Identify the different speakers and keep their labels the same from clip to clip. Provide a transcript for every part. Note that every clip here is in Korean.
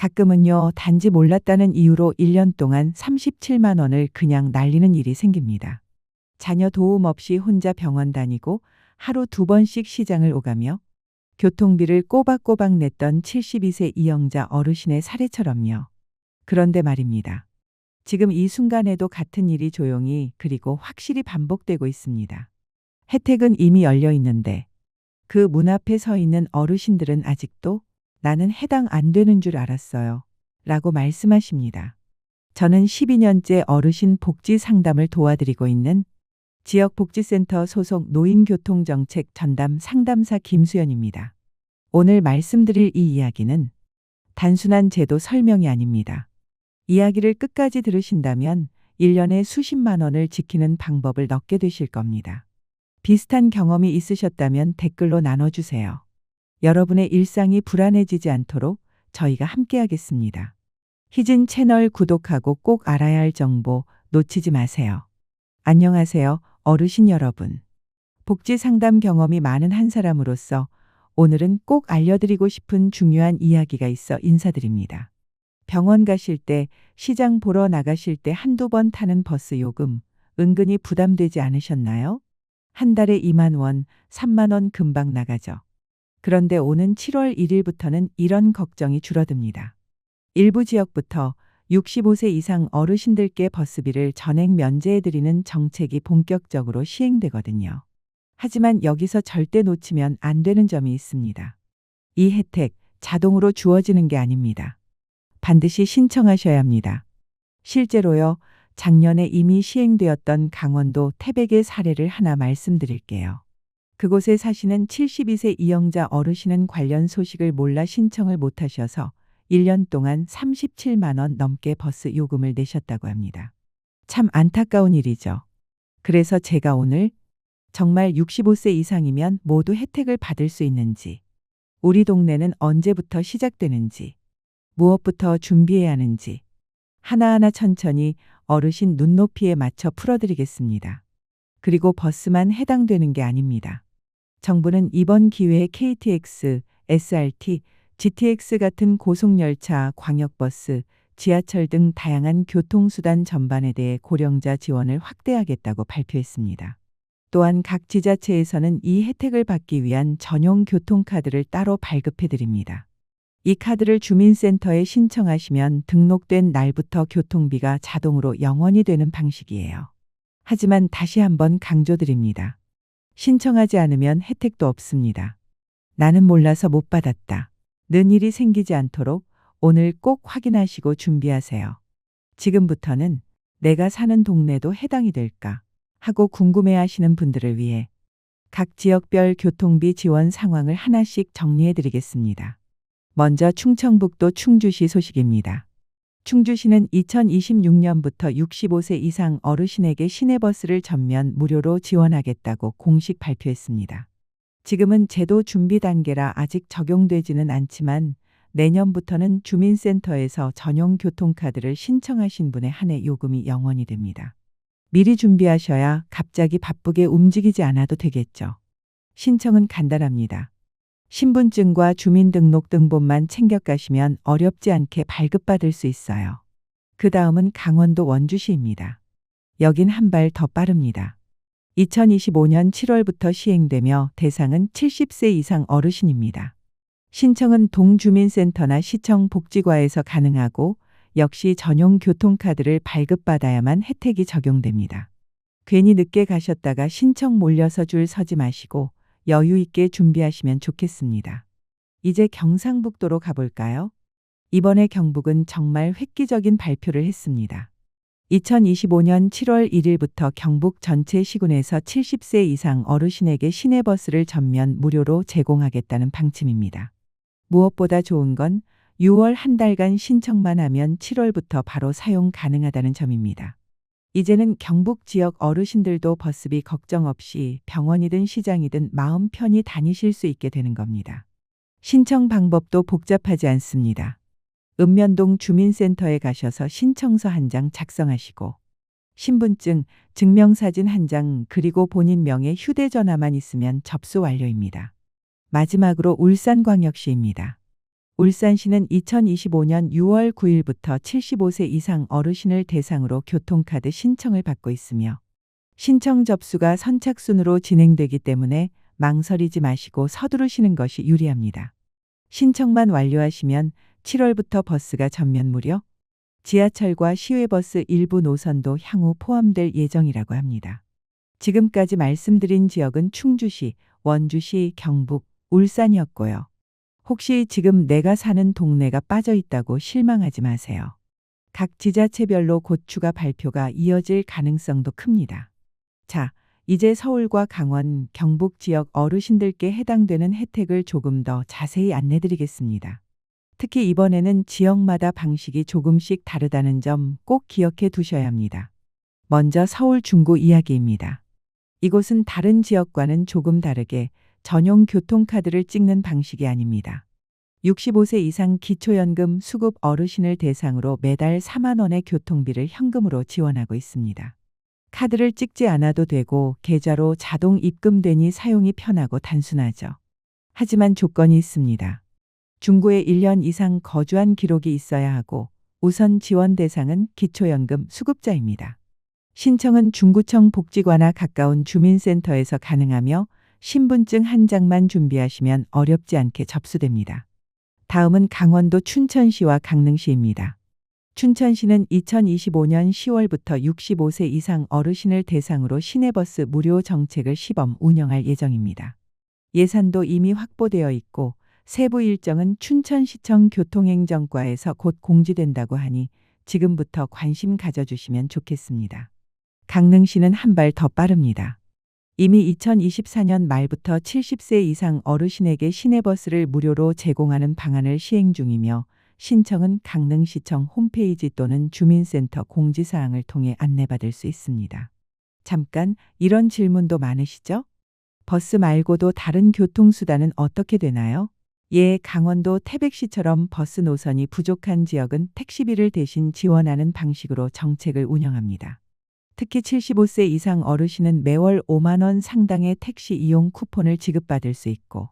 Speaker 1: 가끔은요, 단지 몰랐다는 이유로 1년 동안 37만 원을 그냥 날리는 일이 생깁니다. 자녀 도움 없이 혼자 병원 다니고 하루 두 번씩 시장을 오가며 교통비를 꼬박꼬박 냈던 72세 이영자 어르신의 사례처럼요. 그런데 말입니다. 지금 이 순간에도 같은 일이 조용히 그리고 확실히 반복되고 있습니다. 혜택은 이미 열려 있는데 그 문 앞에 서 있는 어르신들은 아직도 나는 해당 안 되는 줄 알았어요. 라고 말씀하십니다. 저는 12년째 어르신 복지 상담을 도와드리고 있는 지역복지센터 소속 노인교통정책 전담 상담사 김수연입니다. 오늘 말씀드릴 이 이야기는 단순한 제도 설명이 아닙니다. 이야기를 끝까지 들으신다면 1년에 수십만 원을 지키는 방법을 넣게 되실 겁니다. 비슷한 경험이 있으셨다면 댓글로 나눠주세요. 여러분의 일상이 불안해지지 않도록 저희가 함께하겠습니다. 희진 채널 구독하고 꼭 알아야 할 정보 놓치지 마세요. 안녕하세요, 어르신 여러분. 복지 상담 경험이 많은 한 사람으로서 오늘은 꼭 알려드리고 싶은 중요한 이야기가 있어 인사드립니다. 병원 가실 때, 시장 보러 나가실 때 한두 번 타는 버스 요금, 은근히 부담되지 않으셨나요? 한 달에 2만 원, 3만 원 금방 나가죠. 그런데 오는 7월 1일부터는 이런 걱정이 줄어듭니다. 일부 지역부터 65세 이상 어르신들께 버스비를 전액 면제해드리는 정책이 본격적으로 시행되거든요. 하지만 여기서 절대 놓치면 안 되는 점이 있습니다. 이 혜택 자동으로 주어지는 게 아닙니다. 반드시 신청하셔야 합니다. 실제로요, 작년에 이미 시행되었던 강원도 태백의 사례를 하나 말씀드릴게요. 그곳에 사시는 72세 이영자 어르신은 관련 소식을 몰라 신청을 못하셔서 1년 동안 37만 원 넘게 버스 요금을 내셨다고 합니다. 참 안타까운 일이죠. 그래서 제가 오늘 정말 65세 이상이면 모두 혜택을 받을 수 있는지, 우리 동네는 언제부터 시작되는지, 무엇부터 준비해야 하는지, 하나하나 천천히 어르신 눈높이에 맞춰 풀어드리겠습니다. 그리고 버스만 해당되는 게 아닙니다. 정부는 이번 기회에 KTX, SRT, GTX 같은 고속열차, 광역버스, 지하철 등 다양한 교통수단 전반에 대해 고령자 지원을 확대하겠다고 발표했습니다. 또한 각 지자체에서는 이 혜택을 받기 위한 전용 교통카드를 따로 발급해 드립니다. 이 카드를 주민센터에 신청하시면 등록된 날부터 교통비가 자동으로 영원이 되는 방식이에요. 하지만 다시 한번 강조드립니다. 신청하지 않으면 혜택도 없습니다. 나는 몰라서 못 받았다. 는 일이 생기지 않도록 오늘 꼭 확인하시고 준비하세요. 지금부터는 내가 사는 동네도 해당이 될까 하고 궁금해 하시는 분들을 위해 각 지역별 교통비 지원 상황을 하나씩 정리해 드리겠습니다. 먼저 충청북도 충주시 소식입니다. 충주시는 2026년부터 65세 이상 어르신에게 시내버스를 전면 무료로 지원하겠다고 공식 발표했습니다. 지금은 제도 준비 단계라 아직 적용되지는 않지만 내년부터는 주민센터에서 전용 교통카드를 신청하신 분의 한 해 요금이 영원이 됩니다. 미리 준비하셔야 갑자기 바쁘게 움직이지 않아도 되겠죠. 신청은 간단합니다. 신분증과 주민등록등본만 챙겨가시면 어렵지 않게 발급받을 수 있어요. 그 다음은 강원도 원주시입니다. 여긴 한 발 더 빠릅니다. 2025년 7월부터 시행되며 대상은 70세 이상 어르신입니다. 신청은 동주민센터나 시청 복지과에서 가능하고 역시 전용 교통카드를 발급받아야만 혜택이 적용됩니다. 괜히 늦게 가셨다가 신청 몰려서 줄 서지 마시고 여유 있게 준비하시면 좋겠습니다. 이제 경상북도로 가볼까요? 이번에 경북은 정말 획기적인 발표를 했습니다. 2025년 7월 1일부터 경북 전체 시군에서 70세 이상 어르신에게 시내버스를 전면 무료로 제공하겠다는 방침입니다. 무엇보다 좋은 건 6월 한 달간 신청만 하면 7월부터 바로 사용 가능하다는 점입니다. 이제는 경북 지역 어르신들도 버스비 걱정 없이 병원이든 시장이든 마음 편히 다니실 수 있게 되는 겁니다. 신청 방법도 복잡하지 않습니다. 읍면동 주민센터에 가셔서 신청서 한 장 작성하시고 신분증, 증명사진 한 장 그리고 본인 명의 휴대전화만 있으면 접수 완료입니다. 마지막으로 울산광역시입니다. 울산시는 2025년 6월 9일부터 75세 이상 어르신을 대상으로 교통카드 신청을 받고 있으며 신청 접수가 선착순으로 진행되기 때문에 망설이지 마시고 서두르시는 것이 유리합니다. 신청만 완료하시면 7월부터 버스가 전면 무료, 지하철과 시외버스 일부 노선도 향후 포함될 예정이라고 합니다. 지금까지 말씀드린 지역은 충주시, 원주시, 경북, 울산이었고요. 혹시 지금 내가 사는 동네가 빠져 있다고 실망하지 마세요. 각 지자체별로 곧 추가 발표가 이어질 가능성도 큽니다. 자, 이제 서울과 강원, 경북 지역 어르신들께 해당되는 혜택을 조금 더 자세히 안내드리겠습니다. 특히 이번에는 지역마다 방식이 조금씩 다르다는 점 꼭 기억해 두셔야 합니다. 먼저 서울 중구 이야기입니다. 이곳은 다른 지역과는 조금 다르게 전용 교통카드를 찍는 방식이 아닙니다. 65세 이상 기초연금 수급 어르신을 대상으로 매달 4만 원의 교통비를 현금으로 지원하고 있습니다. 카드를 찍지 않아도 되고 계좌로 자동 입금되니 사용이 편하고 단순하죠. 하지만 조건이 있습니다. 중구에 1년 이상 거주한 기록이 있어야 하고 우선 지원 대상은 기초연금 수급자입니다. 신청은 중구청 복지관이나 가까운 주민센터에서 가능하며 신분증 한 장만 준비하시면 어렵지 않게 접수됩니다. 다음은 강원도 춘천시와 강릉시입니다. 춘천시는 2025년 10월부터 65세 이상 어르신을 대상으로 시내버스 무료 정책을 시범 운영할 예정입니다. 예산도 이미 확보되어 있고 세부 일정은 춘천시청 교통행정과에서 곧 공지된다고 하니 지금부터 관심 가져주시면 좋겠습니다. 강릉시는 한 발 더 빠릅니다. 이미 2024년 말부터 70세 이상 어르신에게 시내버스를 무료로 제공하는 방안을 시행 중이며 신청은 강릉시청 홈페이지 또는 주민센터 공지사항을 통해 안내받을 수 있습니다. 잠깐 이런 질문도 많으시죠? 버스 말고도 다른 교통수단은 어떻게 되나요? 예, 강원도 태백시처럼 버스 노선이 부족한 지역은 택시비를 대신 지원하는 방식으로 정책을 운영합니다. 특히 75세 이상 어르신은 매월 5만 원 상당의 택시 이용 쿠폰을 지급받을 수 있고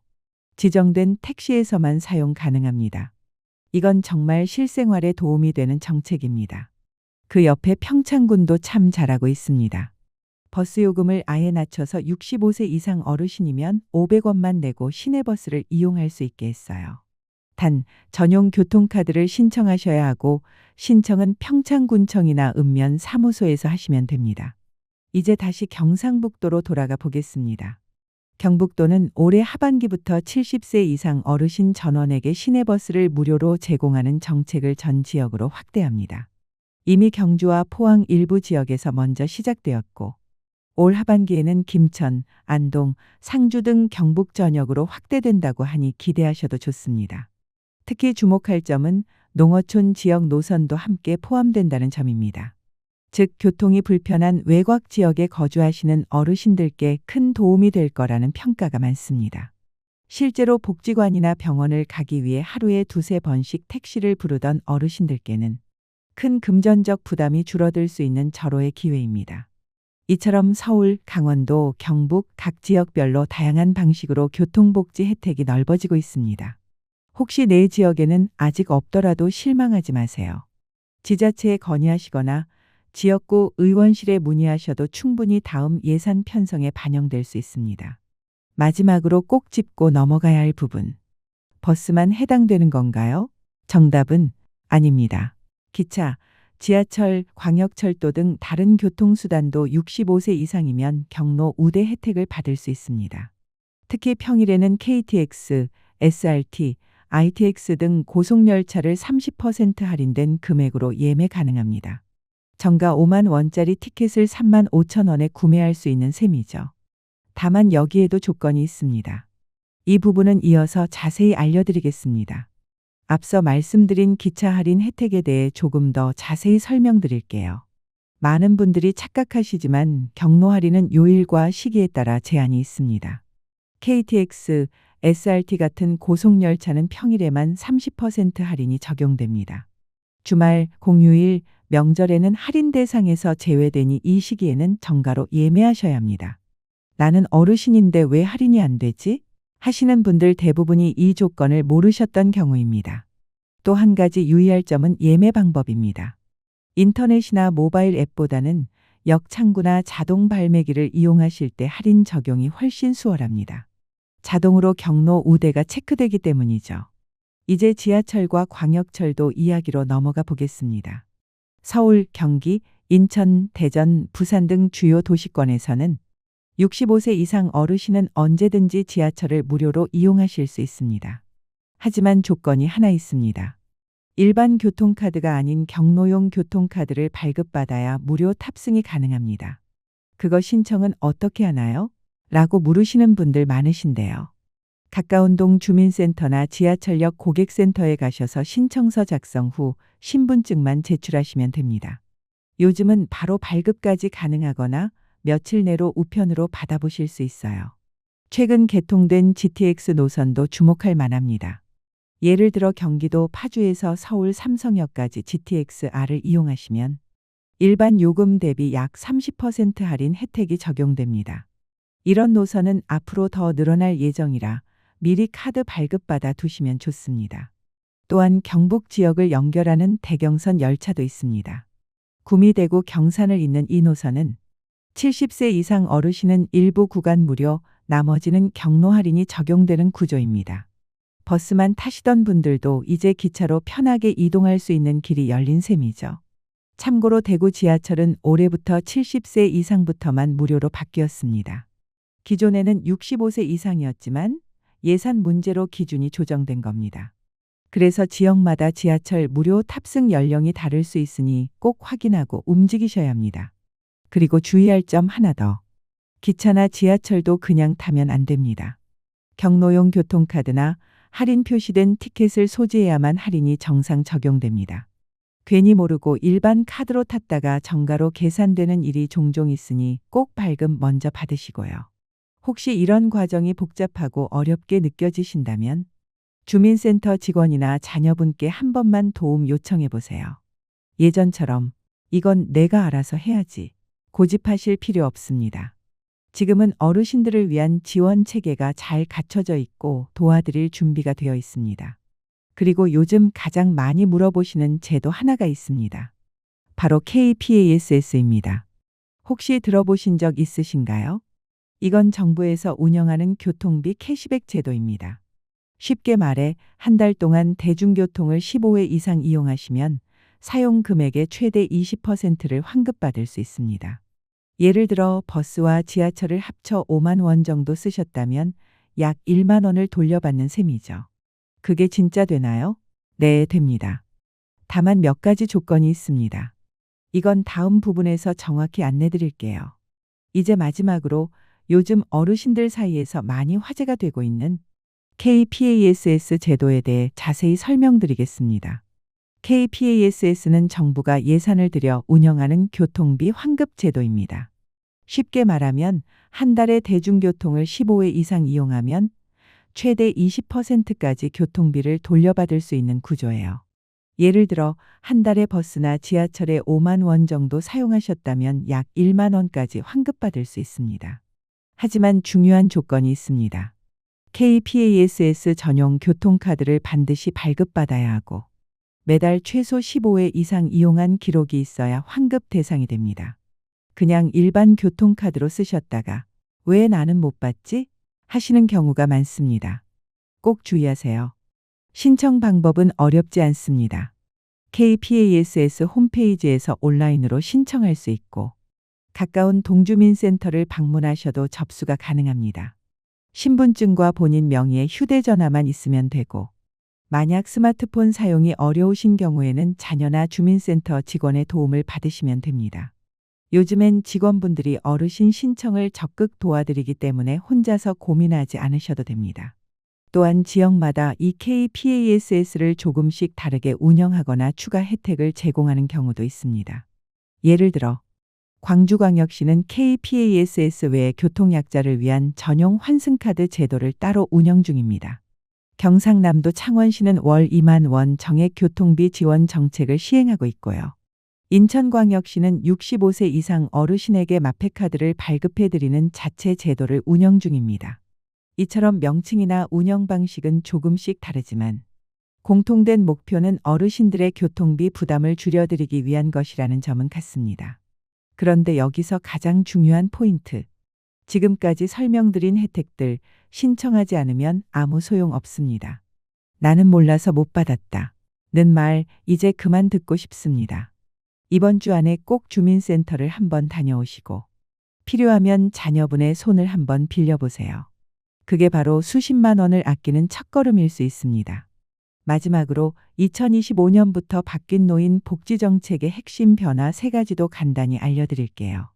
Speaker 1: 지정된 택시에서만 사용 가능합니다. 이건 정말 실생활에 도움이 되는 정책입니다. 그 옆에 평창군도 참 잘하고 있습니다. 버스 요금을 아예 낮춰서 65세 이상 어르신이면 500원만 내고 시내버스를 이용할 수 있게 했어요. 단 전용 교통카드를 신청하셔야 하고 신청은 평창군청이나 읍면 사무소에서 하시면 됩니다. 이제 다시 경상북도로 돌아가 보겠습니다. 경북도는 올해 하반기부터 70세 이상 어르신 전원에게 시내버스를 무료로 제공하는 정책을 전 지역으로 확대합니다. 이미 경주와 포항 일부 지역에서 먼저 시작되었고 올 하반기에는 김천, 안동, 상주 등 경북 전역으로 확대된다고 하니 기대하셔도 좋습니다. 특히 주목할 점은 농어촌 지역 노선도 함께 포함된다는 점입니다. 즉 교통이 불편한 외곽 지역에 거주하시는 어르신들께 큰 도움이 될 거라는 평가가 많습니다. 실제로 복지관이나 병원을 가기 위해 하루에 두세 번씩 택시를 부르던 어르신들께는 큰 금전적 부담이 줄어들 수 있는 절호의 기회입니다. 이처럼 서울, 강원도, 경북 각 지역별로 다양한 방식으로 교통복지 혜택이 넓어지고 있습니다. 혹시 내 지역에는 아직 없더라도 실망하지 마세요. 지자체에 건의하시거나 지역구 의원실에 문의하셔도 충분히 다음 예산 편성에 반영될 수 있습니다. 마지막으로 꼭 짚고 넘어가야 할 부분. 버스만 해당되는 건가요? 정답은 아닙니다. 기차, 지하철, 광역철도 등 다른 교통수단도 65세 이상이면 경로 우대 혜택을 받을 수 있습니다. 특히 평일에는 KTX, SRT, ITX 등 고속열차를 30% 할인된 금액으로 예매 가능합니다. 정가 5만 원짜리 티켓을 3만 5천 원에 구매할 수 있는 셈이죠. 다만 여기에도 조건이 있습니다. 이 부분은 이어서 자세히 알려드리겠습니다. 앞서 말씀드린 기차 할인 혜택에 대해 조금 더 자세히 설명드릴게요. 많은 분들이 착각하시지만 경로 할인은 요일과 시기에 따라 제한이 있습니다. KTX, SRT 같은 고속열차는 평일에만 30% 할인이 적용됩니다. 주말, 공휴일, 명절에는 할인 대상에서 제외되니 이 시기에는 정가로 예매하셔야 합니다. 나는 어르신인데 왜 할인이 안 되지? 하시는 분들 대부분이 이 조건을 모르셨던 경우입니다. 또 한 가지 유의할 점은 예매 방법입니다. 인터넷이나 모바일 앱보다는 역창구나 자동 발매기를 이용하실 때 할인 적용이 훨씬 수월합니다. 자동으로 경로 우대가 체크되기 때문이죠. 이제 지하철과 광역철도 이야기로 넘어가 보겠습니다. 서울, 경기, 인천, 대전, 부산 등 주요 도시권에서는 65세 이상 어르신은 언제든지 지하철을 무료로 이용하실 수 있습니다. 하지만 조건이 하나 있습니다. 일반 교통카드가 아닌 경로용 교통카드를 발급받아야 무료 탑승이 가능합니다. 그거 신청은 어떻게 하나요? 라고 물으시는 분들 많으신데요. 가까운 동 주민센터나 지하철역 고객센터에 가셔서 신청서 작성 후 신분증만 제출하시면 됩니다. 요즘은 바로 발급까지 가능하거나 며칠 내로 우편으로 받아보실 수 있어요. 최근 개통된 GTX 노선도 주목할 만합니다. 예를 들어 경기도 파주에서 서울 삼성역까지 GTX-R을 이용하시면 일반 요금 대비 약 30% 할인 혜택이 적용됩니다. 이런 노선은 앞으로 더 늘어날 예정이라 미리 카드 발급받아 두시면 좋습니다. 또한 경북 지역을 연결하는 대경선 열차도 있습니다. 구미대구 경산을 잇는 이 노선은 70세 이상 어르신은 일부 구간 무료, 나머지는 경로 할인이 적용되는 구조입니다. 버스만 타시던 분들도 이제 기차로 편하게 이동할 수 있는 길이 열린 셈이죠. 참고로 대구 지하철은 올해부터 70세 이상부터만 무료로 바뀌었습니다. 기존에는 65세 이상이었지만 예산 문제로 기준이 조정된 겁니다. 그래서 지역마다 지하철 무료 탑승 연령이 다를 수 있으니 꼭 확인하고 움직이셔야 합니다. 그리고 주의할 점 하나 더. 기차나 지하철도 그냥 타면 안 됩니다. 경로용 교통카드나 할인 표시된 티켓을 소지해야만 할인이 정상 적용됩니다. 괜히 모르고 일반 카드로 탔다가 정가로 계산되는 일이 종종 있으니 꼭 발급 먼저 받으시고요. 혹시 이런 과정이 복잡하고 어렵게 느껴지신다면 주민센터 직원이나 자녀분께 한 번만 도움 요청해 보세요. 예전처럼 이건 내가 알아서 해야지 고집하실 필요 없습니다. 지금은 어르신들을 위한 지원 체계가 잘 갖춰져 있고 도와드릴 준비가 되어 있습니다. 그리고 요즘 가장 많이 물어보시는 제도 하나가 있습니다. 바로 KPASS입니다. 혹시 들어보신 적 있으신가요? 이건 정부에서 운영하는 교통비 캐시백 제도입니다. 쉽게 말해 한 달 동안 대중교통을 15회 이상 이용하시면 사용 금액의 최대 20%를 환급받을 수 있습니다. 예를 들어 버스와 지하철을 합쳐 5만 원 정도 쓰셨다면 약 1만 원을 돌려받는 셈이죠. 그게 진짜 되나요? 네, 됩니다. 다만 몇 가지 조건이 있습니다. 이건 다음 부분에서 정확히 안내 드릴게요. 이제 마지막으로 요즘 어르신들 사이에서 많이 화제가 되고 있는 KPASS 제도에 대해 자세히 설명드리겠습니다. KPASS는 정부가 예산을 들여 운영하는 교통비 환급 제도입니다. 쉽게 말하면 한 달에 대중교통을 15회 이상 이용하면 최대 20%까지 교통비를 돌려받을 수 있는 구조예요. 예를 들어 한 달에 버스나 지하철에 5만 원 정도 사용하셨다면 약 1만 원까지 환급받을 수 있습니다. 하지만 중요한 조건이 있습니다. KPASS 전용 교통카드를 반드시 발급받아야 하고 매달 최소 15회 이상 이용한 기록이 있어야 환급 대상이 됩니다. 그냥 일반 교통카드로 쓰셨다가 왜 나는 못 받지? 하시는 경우가 많습니다. 꼭 주의하세요. 신청 방법은 어렵지 않습니다. KPASS 홈페이지에서 온라인으로 신청할 수 있고 가까운 동주민센터를 방문하셔도 접수가 가능합니다. 신분증과 본인 명의의 휴대전화만 있으면 되고 만약 스마트폰 사용이 어려우신 경우에는 자녀나 주민센터 직원의 도움을 받으시면 됩니다. 요즘엔 직원분들이 어르신 신청을 적극 도와드리기 때문에 혼자서 고민하지 않으셔도 됩니다. 또한 지역마다 이 KPASS를 조금씩 다르게 운영하거나 추가 혜택을 제공하는 경우도 있습니다. 예를 들어 광주광역시는 KPASS 외에 교통약자를 위한 전용 환승카드 제도를 따로 운영 중입니다. 경상남도 창원시는 월 2만 원 정액 교통비 지원 정책을 시행하고 있고요. 인천광역시는 65세 이상 어르신에게 마페카드를 발급해드리는 자체 제도를 운영 중입니다. 이처럼 명칭이나 운영 방식은 조금씩 다르지만 공통된 목표는 어르신들의 교통비 부담을 줄여드리기 위한 것이라는 점은 같습니다. 그런데 여기서 가장 중요한 포인트. 지금까지 설명드린 혜택들 신청하지 않으면 아무 소용 없습니다. 나는 몰라서 못 받았다. 는 말 이제 그만 듣고 싶습니다. 이번 주 안에 꼭 주민센터를 한번 다녀오시고 필요하면 자녀분의 손을 한번 빌려보세요. 그게 바로 수십만 원을 아끼는 첫걸음일 수 있습니다. 마지막으로 2025년부터 바뀐 노인 복지 정책의 핵심 변화 세 가지도 간단히 알려드릴게요.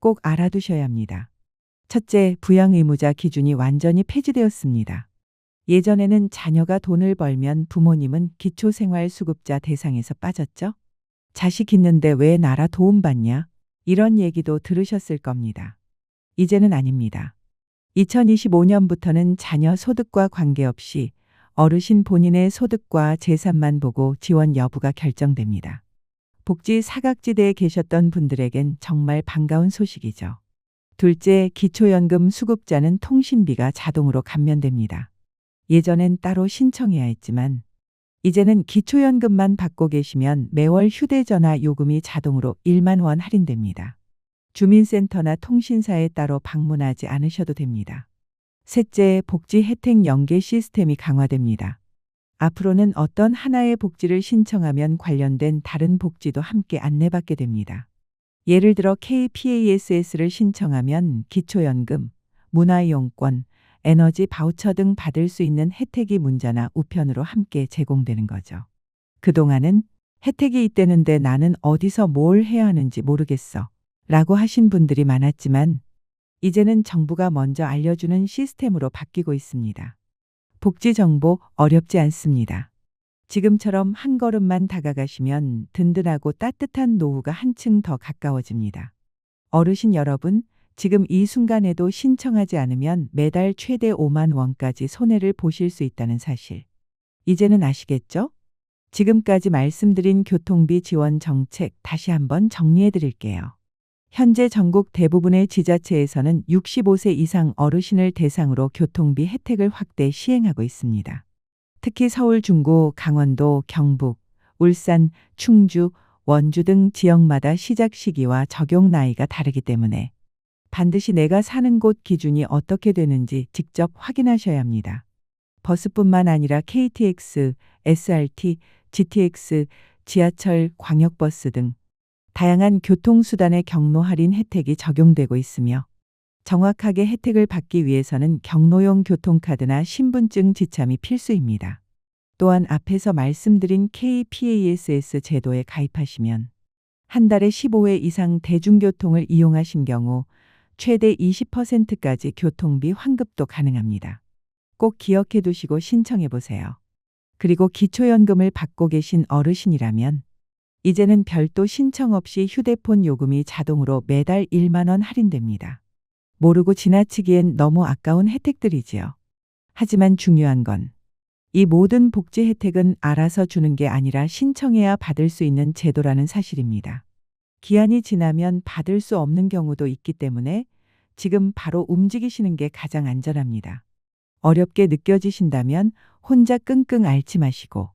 Speaker 1: 꼭 알아두셔야 합니다. 첫째, 부양 의무자 기준이 완전히 폐지되었습니다. 예전에는 자녀가 돈을 벌면 부모님은 기초생활수급자 대상에서 빠졌죠? 자식 있는데 왜 나라 도움 받냐? 이런 얘기도 들으셨을 겁니다. 이제는 아닙니다. 2025년부터는 자녀 소득과 관계없이 어르신 본인의 소득과 재산만 보고 지원 여부가 결정됩니다. 복지 사각지대에 계셨던 분들에겐 정말 반가운 소식이죠. 둘째, 기초연금 수급자는 통신비가 자동으로 감면됩니다. 예전엔 따로 신청해야 했지만 이제는 기초연금만 받고 계시면 매월 휴대전화 요금이 자동으로 1만 원 할인됩니다. 주민센터나 통신사에 따로 방문하지 않으셔도 됩니다. 셋째, 복지 혜택 연계 시스템이 강화됩니다. 앞으로는 어떤 하나의 복지를 신청하면 관련된 다른 복지도 함께 안내받게 됩니다. 예를 들어 KPASS를 신청하면 기초연금, 문화이용권, 에너지 바우처 등 받을 수 있는 혜택이 문자나 우편으로 함께 제공되는 거죠. 그동안은 혜택이 있대는데 나는 어디서 뭘 해야 하는지 모르겠어. 라고 하신 분들이 많았지만 이제는 정부가 먼저 알려주는 시스템으로 바뀌고 있습니다. 복지 정보 어렵지 않습니다. 지금처럼 한 걸음만 다가가시면 든든하고 따뜻한 노후가 한층 더 가까워집니다. 어르신 여러분, 지금 이 순간에도 신청하지 않으면 매달 최대 5만 원까지 손해를 보실 수 있다는 사실. 이제는 아시겠죠? 지금까지 말씀드린 교통비 지원 정책 다시 한번 정리해 드릴게요. 현재 전국 대부분의 지자체에서는 65세 이상 어르신을 대상으로 교통비 혜택을 확대 시행하고 있습니다. 특히 서울 중구, 강원도, 경북, 울산, 충주, 원주 등 지역마다 시작 시기와 적용 나이가 다르기 때문에 반드시 내가 사는 곳 기준이 어떻게 되는지 직접 확인하셔야 합니다. 버스뿐만 아니라 KTX, SRT, GTX, 지하철, 광역버스 등 다양한 교통수단의 경로 할인 혜택이 적용되고 있으며 정확하게 혜택을 받기 위해서는 경로용 교통카드나 신분증 지참이 필수입니다. 또한 앞에서 말씀드린 KPASS 제도에 가입하시면 한 달에 15회 이상 대중교통을 이용하신 경우 최대 20%까지 교통비 환급도 가능합니다. 꼭 기억해 두시고 신청해 보세요. 그리고 기초연금을 받고 계신 어르신이라면 이제는 별도 신청 없이 휴대폰 요금이 자동으로 매달 1만 원 할인됩니다. 모르고 지나치기엔 너무 아까운 혜택들이지요. 하지만 중요한 건 이 모든 복지 혜택은 알아서 주는 게 아니라 신청해야 받을 수 있는 제도라는 사실입니다. 기한이 지나면 받을 수 없는 경우도 있기 때문에 지금 바로 움직이시는 게 가장 안전합니다. 어렵게 느껴지신다면 혼자 끙끙 앓지 마시고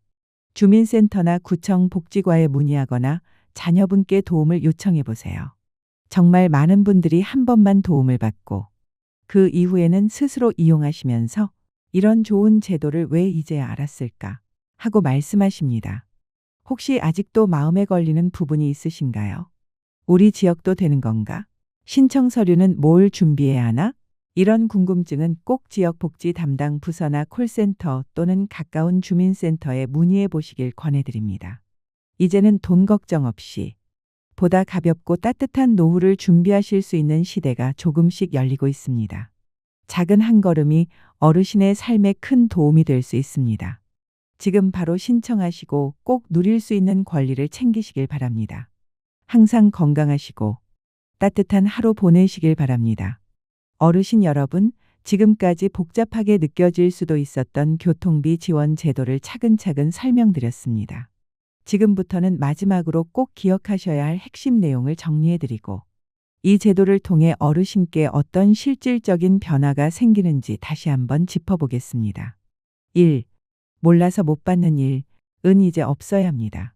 Speaker 1: 주민센터나 구청 복지과에 문의하거나 자녀분께 도움을 요청해 보세요. 정말 많은 분들이 한 번만 도움을 받고 그 이후에는 스스로 이용하시면서 이런 좋은 제도를 왜 이제야 알았을까 하고 말씀하십니다. 혹시 아직도 마음에 걸리는 부분이 있으신가요? 우리 지역도 되는 건가? 신청 서류는 뭘 준비해야 하나? 이런 궁금증은 꼭 지역 복지 담당 부서나 콜센터 또는 가까운 주민센터에 문의해 보시길 권해드립니다. 이제는 돈 걱정 없이 보다 가볍고 따뜻한 노후를 준비하실 수 있는 시대가 조금씩 열리고 있습니다. 작은 한 걸음이 어르신의 삶에 큰 도움이 될 수 있습니다. 지금 바로 신청하시고 꼭 누릴 수 있는 권리를 챙기시길 바랍니다. 항상 건강하시고 따뜻한 하루 보내시길 바랍니다. 어르신 여러분, 지금까지 복잡하게 느껴질 수도 있었던 교통비 지원 제도를 차근차근 설명드렸습니다. 지금부터는 마지막으로 꼭 기억하셔야 할 핵심 내용을 정리해드리고 이 제도를 통해 어르신께 어떤 실질적인 변화가 생기는지 다시 한번 짚어보겠습니다. 1. 몰라서 못 받는 일은 이제 없어야 합니다.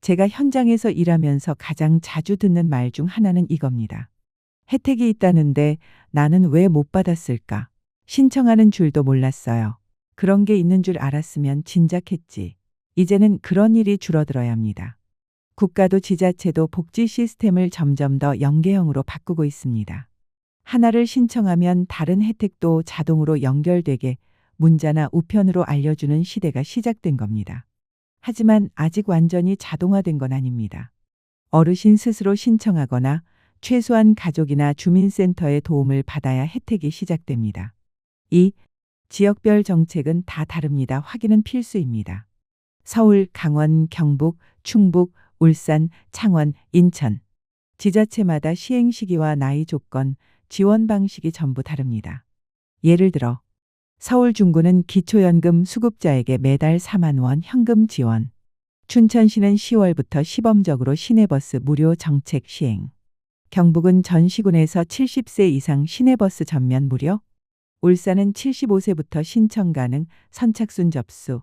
Speaker 1: 제가 현장에서 일하면서 가장 자주 듣는 말 중 하나는 이겁니다. 혜택이 있다는데 나는 왜 못 받았을까? 신청하는 줄도 몰랐어요. 그런 게 있는 줄 알았으면 진작했지. 이제는 그런 일이 줄어들어야 합니다. 국가도 지자체도 복지 시스템을 점점 더 연계형으로 바꾸고 있습니다. 하나를 신청하면 다른 혜택도 자동으로 연결되게 문자나 우편으로 알려주는 시대가 시작된 겁니다. 하지만 아직 완전히 자동화된 건 아닙니다. 어르신 스스로 신청하거나 최소한 가족이나 주민센터의 도움을 받아야 혜택이 시작됩니다. 이 지역별 정책은 다 다릅니다. 확인은 필수입니다. 서울, 강원, 경북, 충북, 울산, 창원, 인천. 지자체마다 시행 시기와 나이 조건, 지원 방식이 전부 다릅니다. 예를 들어 서울 중구는 기초연금 수급자에게 매달 4만 원 현금 지원. 춘천시는 10월부터 시범적으로 시내버스 무료 정책 시행. 경북은 전 시군에서 70세 이상 시내버스 전면 무료. 울산은 75세부터 신청 가능 선착순 접수.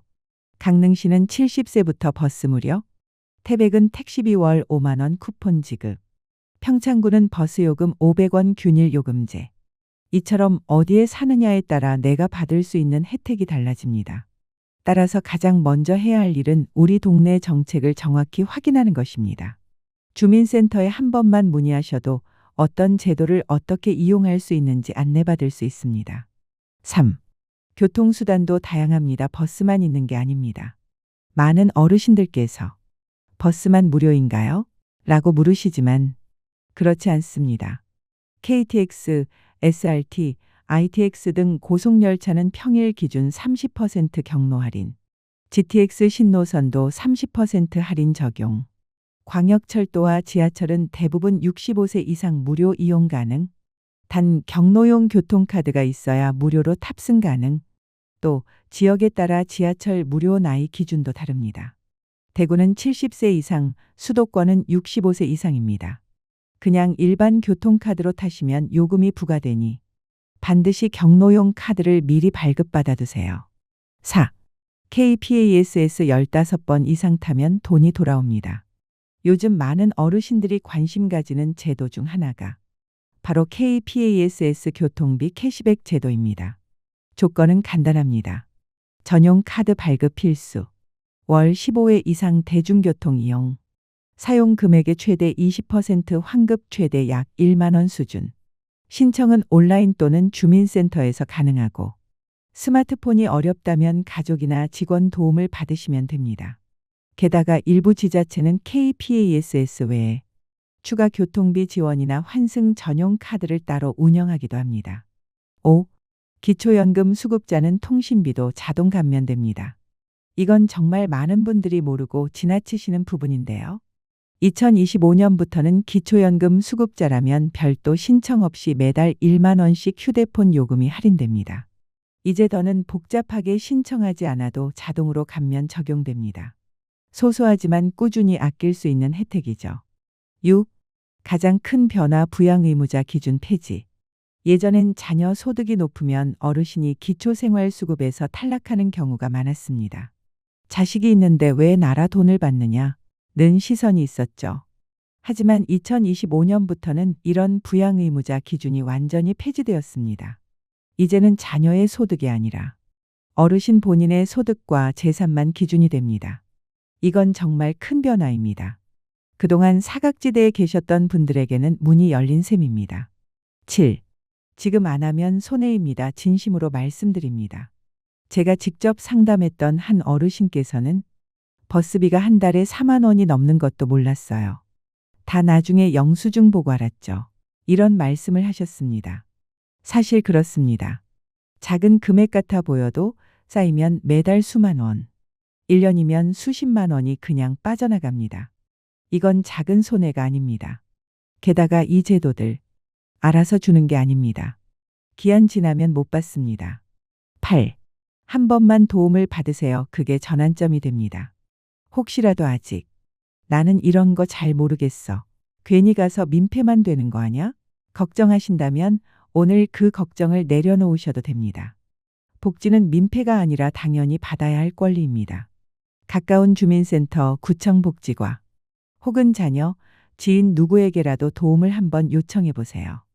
Speaker 1: 강릉시는 70세부터 버스 무료. 태백은 택시비 월 5만 원 쿠폰 지급. 평창구는 버스 요금 500원 균일 요금제. 이처럼 어디에 사느냐에 따라 내가 받을 수 있는 혜택이 달라집니다. 따라서 가장 먼저 해야 할 일은 우리 동네 정책을 정확히 확인하는 것입니다. 주민센터에 한 번만 문의하셔도 어떤 제도를 어떻게 이용할 수 있는지 안내받을 수 있습니다. 3. 교통수단도 다양합니다. 버스만 있는 게 아닙니다. 많은 어르신들께서 버스만 무료인가요? 라고 물으시지만 그렇지 않습니다. KTX, SRT, ITX 등 고속열차는 평일 기준 30% 경로 할인, GTX 신노선도 30% 할인 적용, 광역철도와 지하철은 대부분 65세 이상 무료 이용 가능, 단 경로용 교통카드가 있어야 무료로 탑승 가능, 또 지역에 따라 지하철 무료 나이 기준도 다릅니다. 대구는 70세 이상, 수도권은 65세 이상입니다. 그냥 일반 교통카드로 타시면 요금이 부과되니 반드시 경로용 카드를 미리 발급받아 두세요. 4. KPASS 15번 이상 타면 돈이 돌아옵니다. 요즘 많은 어르신들이 관심 가지는 제도 중 하나가 바로 KPASS 교통비 캐시백 제도입니다. 조건은 간단합니다. 전용 카드 발급 필수. 월 15회 이상 대중교통 이용. 사용 금액의 최대 20% 환급 최대 약 1만 원 수준. 신청은 온라인 또는 주민센터에서 가능하고 스마트폰이 어렵다면 가족이나 직원 도움을 받으시면 됩니다. 게다가 일부 지자체는 KPASS 외에 추가 교통비 지원이나 환승 전용 카드를 따로 운영하기도 합니다. 5. 기초연금 수급자는 통신비도 자동 감면됩니다. 이건 정말 많은 분들이 모르고 지나치시는 부분인데요. 2025년부터는 기초연금 수급자라면 별도 신청 없이 매달 1만 원씩 휴대폰 요금이 할인됩니다. 이제 더는 복잡하게 신청하지 않아도 자동으로 감면 적용됩니다. 소소하지만 꾸준히 아낄 수 있는 혜택이죠. 6. 가장 큰 변화 부양 의무자 기준 폐지. 예전엔 자녀 소득이 높으면 어르신이 기초생활수급에서 탈락하는 경우가 많았습니다. 자식이 있는데 왜 나라 돈을 받느냐? 는 시선이 있었죠. 하지만 2025년부터는 이런 부양 의무자 기준이 완전히 폐지되었습니다. 이제는 자녀의 소득이 아니라 어르신 본인의 소득과 재산만 기준이 됩니다. 이건 정말 큰 변화입니다. 그동안 사각지대에 계셨던 분들에게는 문이 열린 셈입니다. 7. 지금 안 하면 손해입니다. 진심으로 말씀드립니다. 제가 직접 상담했던 한 어르신께서는 버스비가 한 달에 4만 원이 넘는 것도 몰랐어요. 다 나중에 영수증 보고 알았죠. 이런 말씀을 하셨습니다. 사실 그렇습니다. 작은 금액 같아 보여도 쌓이면 매달 수만 원, 1년이면 수십만 원이 그냥 빠져나갑니다. 이건 작은 손해가 아닙니다. 게다가 이 제도들 알아서 주는 게 아닙니다. 기한 지나면 못 받습니다. 8. 한 번만 도움을 받으세요. 그게 전환점이 됩니다. 혹시라도 아직 나는 이런 거 잘 모르겠어. 괜히 가서 민폐만 되는 거 아냐? 걱정하신다면 오늘 그 걱정을 내려놓으셔도 됩니다. 복지는 민폐가 아니라 당연히 받아야 할 권리입니다. 가까운 주민센터, 구청 복지과 혹은 자녀, 지인 누구에게라도 도움을 한번 요청해 보세요.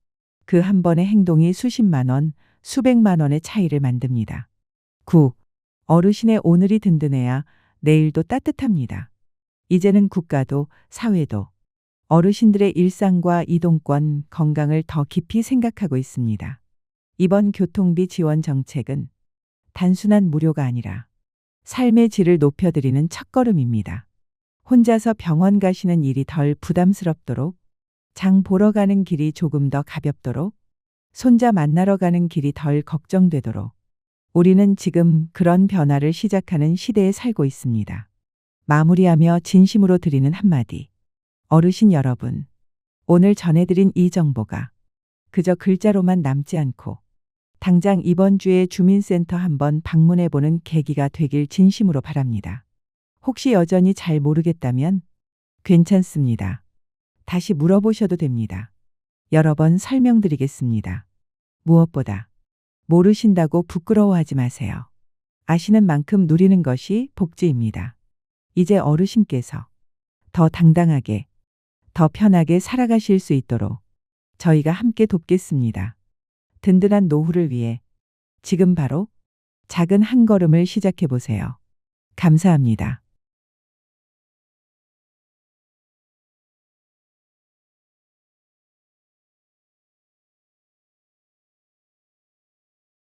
Speaker 1: 그 한 번의 행동이 수십만 원, 수백만 원의 차이를 만듭니다. 9. 어르신의 오늘이 든든해야 내일도 따뜻합니다. 이제는 국가도 사회도 어르신들의 일상과 이동권, 건강을 더 깊이 생각하고 있습니다. 이번 교통비 지원 정책은 단순한 무료가 아니라 삶의 질을 높여드리는 첫걸음입니다. 혼자서 병원 가시는 일이 덜 부담스럽도록, 장 보러 가는 길이 조금 더 가볍도록, 손자 만나러 가는 길이 덜 걱정되도록, 우리는 지금 그런 변화를 시작하는 시대에 살고 있습니다. 마무리하며 진심으로 드리는 한마디. 어르신 여러분, 오늘 전해드린 이 정보가 그저 글자로만 남지 않고 당장 이번 주에 주민센터 한번 방문해 보는 계기가 되길 진심으로 바랍니다. 혹시 여전히 잘 모르겠다면 괜찮습니다. 다시 물어보셔도 됩니다. 여러 번 설명드리겠습니다. 무엇보다 모르신다고 부끄러워하지 마세요. 아시는 만큼 누리는 것이 복지입니다. 이제 어르신께서 더 당당하게, 더 편하게 살아가실 수 있도록 저희가 함께 돕겠습니다. 든든한 노후를 위해 지금 바로 작은 한 걸음을 시작해 보세요. 감사합니다.